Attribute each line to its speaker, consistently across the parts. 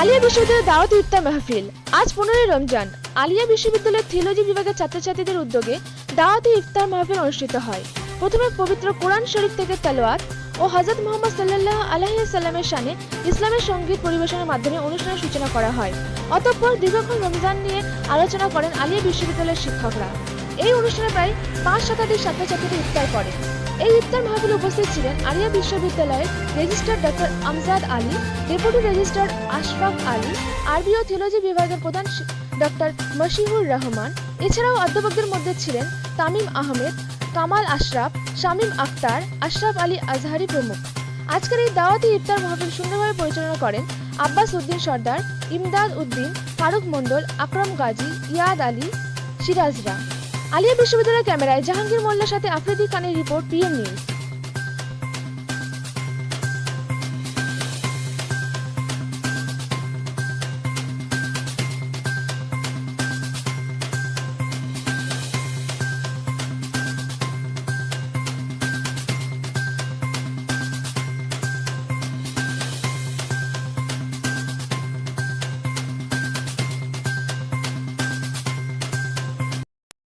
Speaker 1: আলিয়া বিশ্ববিদ্যালয়ের দাওয়াত ইফতার মাহফিল। আজ পনেরোই রমজান। আলিয়া বিশ্ববিদ্যালয়ের থিওলজি বিভাগের ছাত্রছাত্রীদের উদ্যোগে দাওয়াতি ইফতার মাহফিল অনুষ্ঠিত হয়। প্রথমে পবিত্র কোরআন শরীফ থেকে তেলাওয়াত ও হজরত মোহাম্মদ সাল্লাহ আলহিসাল্লামের শানে ইসলামের সংগীত পরিবেশনের মাধ্যমে অনুষ্ঠানের সূচনা করা হয়। অতঃপর দীর্ঘক্ষণ রমজান নিয়ে আলোচনা করেন আলিয়া বিশ্ববিদ্যালয়ের শিক্ষকরা। এই অনুষ্ঠানে প্রায় পাঁচ শতাধিক ছাত্রছাত্রীদের ইফতার করে। এই ইফতার মাহফিলে উপস্থিত ছিলেন আলিয়া বিশ্ববিদ্যালয়ের registrar doctor Amjad Ali, deputy registrar Ashfaq Ali আরবি ও থিওলজি বিভাগের প্রধান ডক্টর মশিহুর রহমান। এছাড়াও অধ্যাপকদের মধ্যে ছিলেন তামিম আহমেদ, কামাল আশরাফ, শামীম আখতার, আশরাফ আলী আজহারি প্রমুখ। আজকের এই দাওয়াতি ইফতার মাহফিল সুন্দরভাবে পরিচালনা করেন আব্বাস উদ্দিন সর্দার, ইমদাদ উদ্দিন, ফারুক মণ্ডল, আকরম গাজী, ইয়াদ আলী, সিরাজরা। আলিয়া বিশ্ববিদ্যালয়ের ক্যামেরায় জাহাঙ্গীর মোল্লার সাথে আফ্রিদি খানের রিপোর্ট পিএম নিউজ।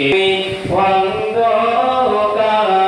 Speaker 2: এই অন্ধকারে